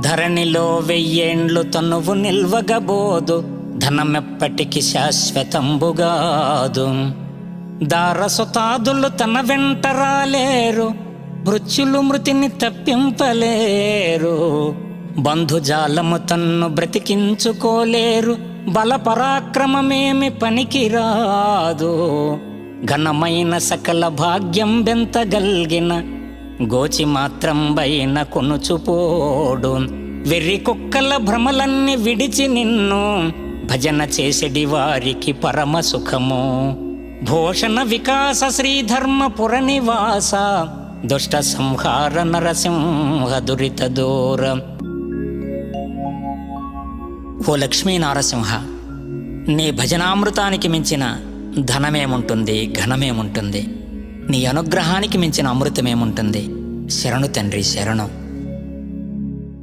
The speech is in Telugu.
ధరణిలో వెయ్యేండ్లు తనువు నిల్వగబోదు ధనమెప్పటికి శాశ్వతంబుగాదు. దారసుతాదులు తన వెంట రాలేరు మృత్యులు మృతిని తప్పింపలేరు. బంధుజాలము తన్ను బ్రతికించుకోలేరు బలపరాక్రమమేమి పనికిరాదు. ఘనమైన సకల భాగ్యం బెంతగల్గిన గోచి మాత్రం పైన కొనుచుపోడు వెర్రి కుక్కల భ్రమలన్నీ విడిచి నిన్ను భజన చేసెడి వారికి పరమ సుఖము. భూషణ వికాస శ్రీధర్మపుర నివాస దుష్ట సంహార నరసింహ దురిత దూర. ఓ లక్ష్మీ నారసింహ నీ భజనామృతానికి మించిన ధనమేముంటుంది ఘనమేముంటుంది? నీ అనుగ్రహానికి మించిన అమృతమేముంటుంది? శరణు తండ్రి శరణు.